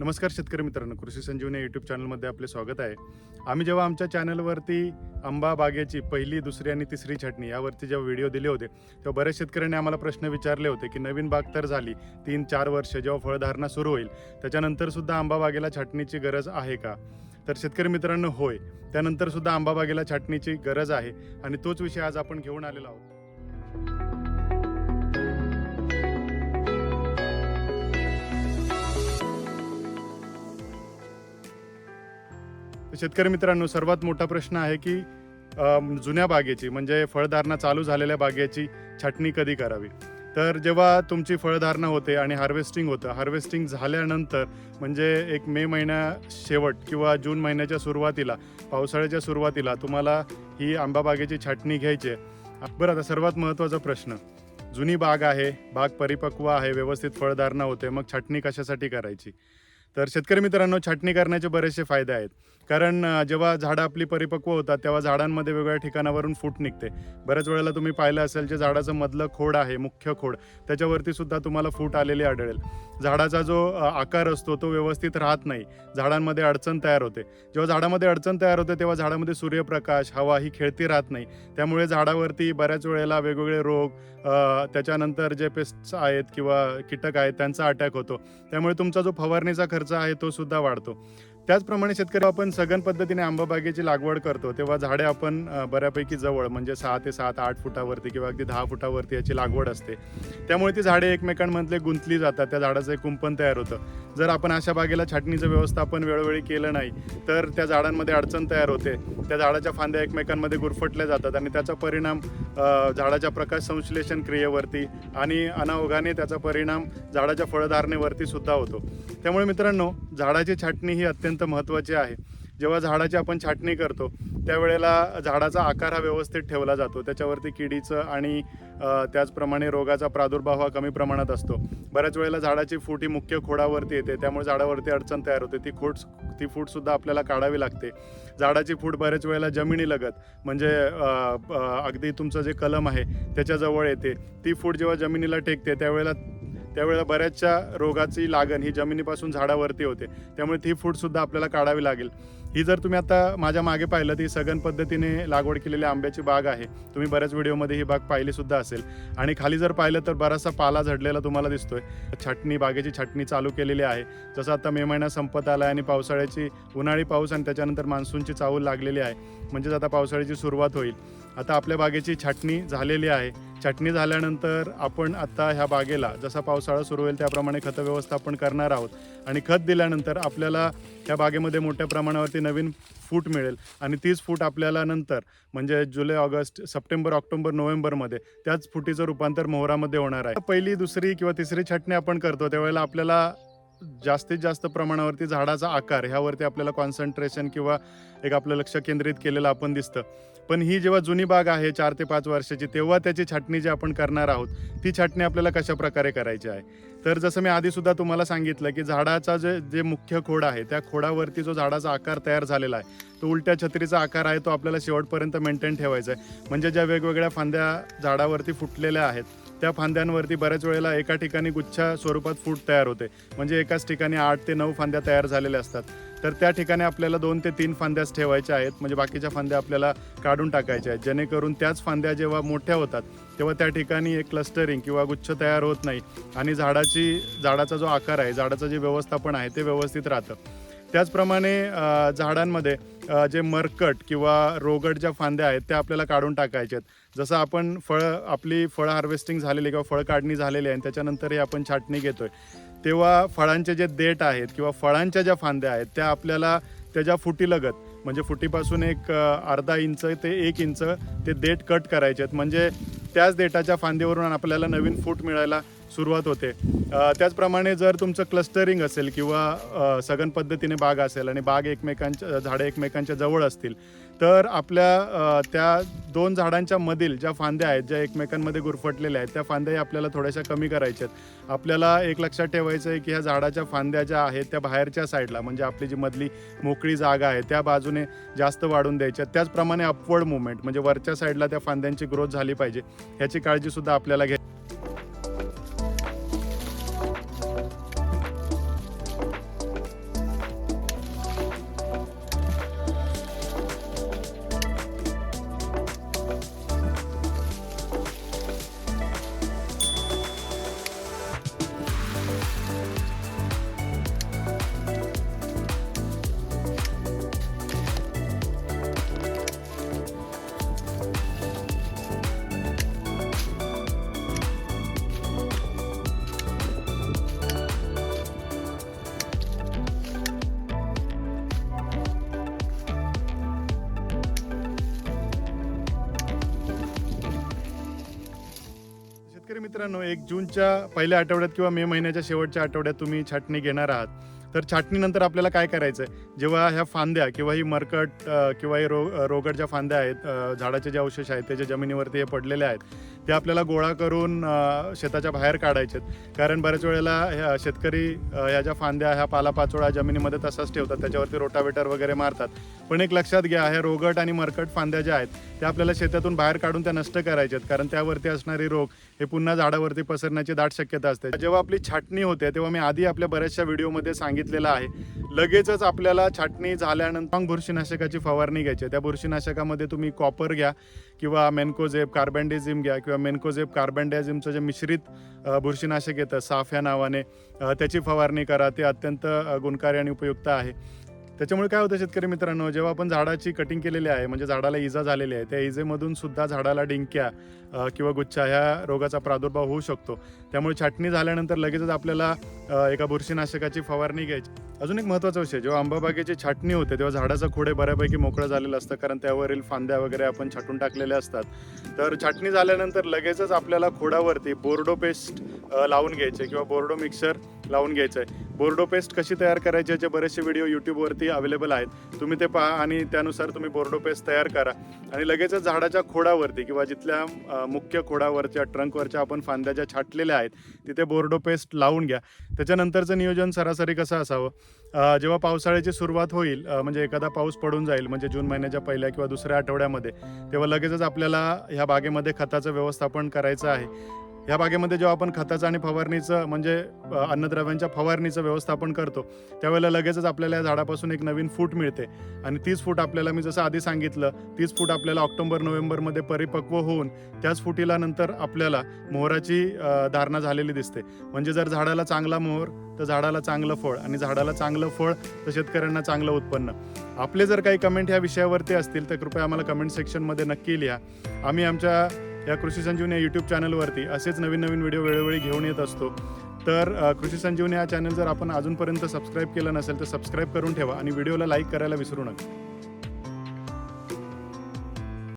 नमस्कार शेतकरी मित्रांनो कृषी संजीवनी यूट्यूब चॅनलमध्ये आपले स्वागत आहे. आम्ही जेव्हा आमच्या चॅनलवरती आंबा बागेची पहिली दुसरी आणि तिसरी छाटणी यावरती जेव्हा व्हिडिओ दिले होते तेव्हा बऱ्याच शेतकऱ्यांनी आम्हाला प्रश्न विचारले होते की नवीन बाग तर झाली तीन चार वर्ष जेव्हा फळधारणा सुरू होईल त्याच्यानंतर सुद्धा आंबा बागेला छाटणीची गरज आहे का? तर शेतकरी मित्रांनो होय त्यानंतर सुद्धा आंबा बागेला छाटणीची गरज आहे आणि तोच विषय आज आपण घेऊन आलेलो आहोत. शेतकरी मित्रांनो सर्वात मोठा प्रश्न आहे की जुन्या बागेची म्हणजे फळधारणा चालू झालेल्या बागेची छाटणी कधी करावी? तर जेव्हा तुमची फळधारणा होते आणि हार्वेस्टिंग होतं हार्वेस्टिंग झाल्यानंतर म्हणजे एक मे महिन्या शेवट किंवा जून महिन्याच्या सुरुवातीला पावसाळ्याच्या सुरुवातीला तुम्हाला ही आंबा बागेची छाटणी घ्यायची आहे. बरं आता सर्वात महत्त्वाचा प्रश्न. जुनी बाग आहे बाग परिपक्व आहे व्यवस्थित फळधारणा होते मग छाटणी कशासाठी करायची? तर शेतकरी मित्रांनो छाटणी करण्याचे बरेचसे फायदे आहेत. कारण जेव्हा झाडं आपली परिपक्व होतात तेव्हा झाडांमध्ये वेगवेगळ्या ठिकाणावरून फूट निघते. बऱ्याच वेळेला तुम्ही पाहिलं असेल जे झाडाचं मधलं खोड आहे मुख्य खोड त्याच्यावरती सुद्धा तुम्हाला फूट आलेली आढळेल. झाडाचा जो आकार असतो तो व्यवस्थित राहत नाही. झाडांमध्ये अडचण तयार होते. जेव्हा झाडामध्ये अडचण तयार होते तेव्हा झाडामध्ये सूर्यप्रकाश हवा ही खेळती राहत नाही. त्यामुळे झाडावरती बऱ्याच वेळेला वेगवेगळे रोग त्याच्यानंतर जे पेस्ट्स आहेत किंवा कीटक आहेत त्यांचा अटॅक होतो. त्यामुळे तुमचा जो फवारणीचा खर्च आहे तो सुद्धा वाढतो. त्याचप्रमाणे शेतकरी आपण सघन पद्धतीने आंबा बागेची लागवड करतो तेव्हा झाडे आपण बऱ्यापैकी जवळ म्हणजे सहा ते सात आठ फुटावरती किंवा अगदी दहा फुटावरती याची लागवड असते. त्यामुळे ती झाडे एकमेकांमधले गुंतली जातात त्या झाडाचं एक कुंपण तयार होतं. जर आपण अशा बागेला छाटणीचं व्यवस्थापन वेळोवेळी केलं नाही तर त्या झाडांमध्ये अडचण तयार होते. त्या झाडाच्या फांद्या एकमेकांमध्ये गुरफटल्या जातात आणि त्याचा परिणाम झाडाच्या प्रकाश संश्लेषण क्रियेवरती आणि अनावघाने त्याचा परिणाम झाडाच्या फळधारणेवरती सुद्धा होतो. त्यामुळे मित्रांनो झाडाची छाटणी ही अत्यंत अत्यंत महत्त्वाची आहे. जेव्हा झाडाची आपण छाटणी करतो त्यावेळेला झाडाचा आकार हा व्यवस्थित ठेवला जातो. त्याच्यावरती किडीचं आणि त्याचप्रमाणे रोगाचा प्रादुर्भाव हा कमी प्रमाणात असतो. बऱ्याच वेळेला झाडाची फूट ही मुख्य खोडावरती येते त्यामुळे झाडावरती अडचण तयार होते. ती खोड ती फूटसुद्धा आपल्याला काढावी लागते. झाडाची फूट बऱ्याच वेळेला जमिनीलगत म्हणजे अगदी तुमचं जे कलम आहे त्याच्याजवळ येते. ती फूट जेव्हा जमिनीला टेकते त्यावेळेला त्यावेळेला बऱ्याचशा रोगाची लागण ही जमिनीपासून झाडावरती होते. त्यामुळे ती फूडसुद्धा आपल्याला काढावी लागेल. ही जर तुम्ही आता माझ्या मागे पाहिलं ती सघन पद्धतीने लागवड केलेली आंब्याची बाग आहे. तुम्ही बऱ्याच व्हिडिओमध्ये ही बाग पाहिली सुद्धा असेल. आणि खाली जर पाहिलं तर बराचसा पाला झडलेला तुम्हाला दिसतोय. छाटणी बागेची छाटणी चालू केलेली आहे. जसं आता मे महिना संपत आला आहे आणि पावसाळ्याची उन्हाळी पाऊस आणि त्याच्यानंतर मान्सूनची चाहूल लागलेली आहे. म्हणजेच आता पावसाळ्याची सुरुवात होईल. आता आपल्या बागेची छाटणी झालेली आहे. छाटणी झाल्यानंतर आपण आता ह्या बागेला जसा पावसाळा सुरू होईल त्याप्रमाणे खत व्यवस्थापन करणार आहोत. आणि खत दिल्यानंतर आपल्याला ह्या बागेमध्ये मोठ्या प्रमाणावरती नवीन फूट मिळेल. आणि तीच फूट आपल्याला नंतर म्हणजे जुलै ऑगस्ट सप्टेंबर ऑक्टोबर नोव्हेंबरमध्ये त्याच फुटीचं रूपांतर मोहरामध्ये होणार आहे. पहिली दुसरी किंवा तिसरी छाटणी आपण करतो त्यावेळेला आपल्याला जास्तीत जास्त प्रमाणावरती झाडाचा आकार ह्यावरती आपल्याला कॉन्सन्ट्रेशन किंवा एक आपलं लक्ष केंद्रित केलेलं आपण दिसतं. पण ही जेव्हा जुनी बाग आहे चार ते पाच वर्षाची तेव्हा त्याची छाटणी जी आपण करणार आहोत ती छाटणी आपल्याला कशा प्रकारे करायची आहे? तर जसं मी आधी सुद्धा तुम्हाला सांगितलं की झाडाचा जे जे मुख्य खोड आहे त्या खोडावरती जो झाडाचा आकार तयार झालेला आहे तो उलट्या छत्रीचा आकार आहे तो आपल्याला शेवटपर्यंत मेंटेन ठेवायचा आहे. म्हणजे ज्या वेगवेगळ्या फांद्या झाडावरती फुटलेल्या आहेत त्या फांद्यांवरती बऱ्याच वेळेला एका ठिकाणी गुच्छा स्वरूपात फूट तयार होते. म्हणजे एकाच ठिकाणी आठ ते नऊ फांद्या तयार झालेल्या असतात. तर त्या ठिकाणी आपल्याला दोन ते तीन फांद्याच ठेवायच्या आहेत. म्हणजे बाकीच्या फांद्या आपल्याला काढून टाकायच्या आहेत. जेणेकरून त्याच फांद्या जेव्हा मोठ्या होतात तेव्हा त्या ठिकाणी एक क्लस्टरिंग किंवा गुच्छ तयार होत नाही. आणि झाडाची झाडाचा जो आकार आहे झाडाचं जे व्यवस्थापन आहे ते व्यवस्थित राहतं. त्याचप्रमाणे झाडांमध्ये जे मरकट किंवा रोगट ज्या फांद्या आहेत त्या आपल्याला काढून टाकायच्या आहेत. जसं आपण फळं आपली फळं हार्वेस्टिंग झालेली किंवा फळ काढणी झालेली आहे आणि त्याच्यानंतरही आपण छाटणी घेतोय. तेव्हा फळांचे जे देठ आहेत किंवा फळांच्या ज्या फांद्या आहेत त्या आपल्याला त्याच्या फुटीलगत म्हणजे फुटीपासून एक अर्धा इंच ते एक इंच ते देठ कट करायचे आहेत. म्हणजे त्याच देठाच्या फांदीवरून आपल्याला नवीन फूट मिळायला सुरुवात होते. त्याचप्रमाणे जर तुमचं क्लस्टरिंग असेल किंवा सघन पद्धतीने बाग असेल आणि बाग एकमेकांच्या झाडं एकमेकांच्या जवळ असतील तर आपल्या त्या दोन झाडांच्या मधील ज्या फांद्या आहेत ज्या एकमेकांमध्ये गुरफटलेल्या आहेत त्या फांद्याही आपल्याला थोड्याशा कमी करायच्या आहेत. आपल्याला एक लक्षात ठेवायचं आहे की ह्या झाडाच्या फांद्या ज्या आहेत त्या बाहेरच्या साईडला म्हणजे आपली जी मधली मोकळी जागा आहे त्या बाजूने जास्त वाढून द्यायच्या त्याचप्रमाणे अपवर्ड मुवमेंट म्हणजे वरच्या साईडला त्या फांद्यांची ग्रोथ झाली पाहिजे ह्याची काळजीसुद्धा आपल्याला घ्या मित्रांनो एक जूनच्या पहिल्या आठवड्यात किंवा मे महिन्याच्या शेवटच्या आठवड्यात तुम्ही छाटणी घेणार आहात. तर छाटणीनंतर आपल्याला काय करायचं आहे जेव्हा ह्या फांद्या किंवा ही मरकट किंवा ही रो रोगट ज्या फांद्या आहेत झाडाचे जे अवशेष आहेत ते जे जमिनीवरती हे पडलेले आहेत ते आपल्याला गोळा करून शेताच्या बाहेर काढायचे आहेत कारण बऱ्याच वेळेला ह्या शेतकरी ह्या ज्या फांद्या ह्या पालापाचोळा जमिनीमध्ये तसाच ठेवतात त्याच्यावरती रोटावेटर वगैरे मारतात. पण एक लक्षात घ्या ह्या रोगट आणि मरकट फांद्या ज्या आहेत त्या आपल्याला शेतातून बाहेर काढून त्या नष्ट करायच्या आहेत कारण त्यावरती असणारे रोग हे पुन्हा झाडावरती पसरण्याची दाट शक्यता असते. जेव्हा आपली छाटणी होते तेव्हा मी आधी आपल्या बऱ्याचशा व्हिडिओमध्ये सांगितलं सांगितलेलं आहे. लगेचच आपल्याला छाटणी झाल्यानंतर मग बुरशीनाशकाची फवारणी घ्यायची. आहे. त्या बुरशीनाशकामध्ये तुम्ही कॉपर घ्या किंवा मेन्कोझेप कार्बेंडेझिम घ्या किंवा मेन्कोझेप कार्बेंडेझिमचं जे मिश्रित बुरशीनाशक येतं साफ या नावाने त्याची फवारणी करा. ते अत्यंत गुणकारी आणि उपयुक्त आहे. त्याच्यामुळे काय होतं शेतकरी मित्रांनो जेव्हा आपण झाडाची कटिंग केलेली आहे म्हणजे झाडाला इजा झालेली आहे त्या इजेमधून सुद्धा झाडाला डिंक्या किंवा गुच्छा ह्या रोगाचा प्रादुर्भाव होऊ शकतो. त्यामुळे छाटणी झाल्यानंतर लगेचच आपल्याला एका बुरशीनाशकाची फवारणी घ्यायची. अजून एक महत्त्वाचा विषय जेव्हा आंबाबागेची छाटणी होते तेव्हा झाडाचं खोडे बऱ्यापैकी मोकळं झालेलं असतं कारण त्यावरील फांद्या वगैरे आपण छाटून टाकलेल्या असतात. तर छाटणी झाल्यानंतर लगेचच आपल्याला खोडावरती बोर्डो पेस्ट लावून घ्यायचे किंवा बोर्डो मिक्सर लावून घ्यायचं आहे बोर्डो पेस्ट कशी तयार करायची याचे बरेचसे व्हिडिओ यूट्यूबवरती अवेलेबल आहेत. तुम्ही ते पहा आणि त्यानुसार तुम्ही बोर्डो पेस्ट तयार करा. आणि लगेचच झाडाच्या खोडावरती किंवा जिथल्या मुख्य खोडावरच्या ट्रंकवरच्या आपण फांद्या ज्या छाटलेल्या आहेत तिथे बोर्डो पेस्ट लावून घ्या. त्याच्यानंतरचं नियोजन सरासरी कसं असावं? जेव्हा पावसाळ्याची सुरुवात होईल म्हणजे एखादा पाऊस पडून जाईल म्हणजे जून महिन्याच्या पहिल्या किंवा दुसऱ्या आठवड्यामध्ये तेव्हा लगेचच आपल्याला ह्या बागेमध्ये खताचं व्यवस्थापन करायचं आहे. ह्या बागेमध्ये जेव्हा आपण खताचं आणि फवारणीचं म्हणजे अन्नद्रव्यांच्या फवारणीचं व्यवस्थापन करतो त्यावेळेला लगेचच आपल्याला या झाडापासून एक नवीन फूट मिळते. आणि तीस फूट आपल्याला मी जसं आधी सांगितलं तीस फूट आपल्याला ऑक्टोबर नोव्हेंबरमध्ये परिपक्व होऊन त्याच फुटीला नंतर आपल्याला मोहराची धारणा झालेली दिसते. म्हणजे जर झाडाला चांगला मोहर तर झाडाला चांगलं फळ आणि झाडाला चांगलं फळ तर शेतकऱ्यांना चांगलं उत्पन्न. आपले जर काही कमेंट ह्या विषयावरती असतील तर कृपया आम्हाला कमेंट सेक्शनमध्ये नक्की लिहा. आम्ही आमच्या या कृषी संजीवनी या यूट्यूब चॅनलवरती असेच नवीन नवीन व्हिडिओ वेळोवेळी घेऊन येत असतो. तर कृषी संजीवनी हा चॅनल जर आपण अजूनपर्यंत सबस्क्राईब केलं नसेल तर सबस्क्राईब करून ठेवा आणि व्हिडिओला लाईक करायला विसरू नका.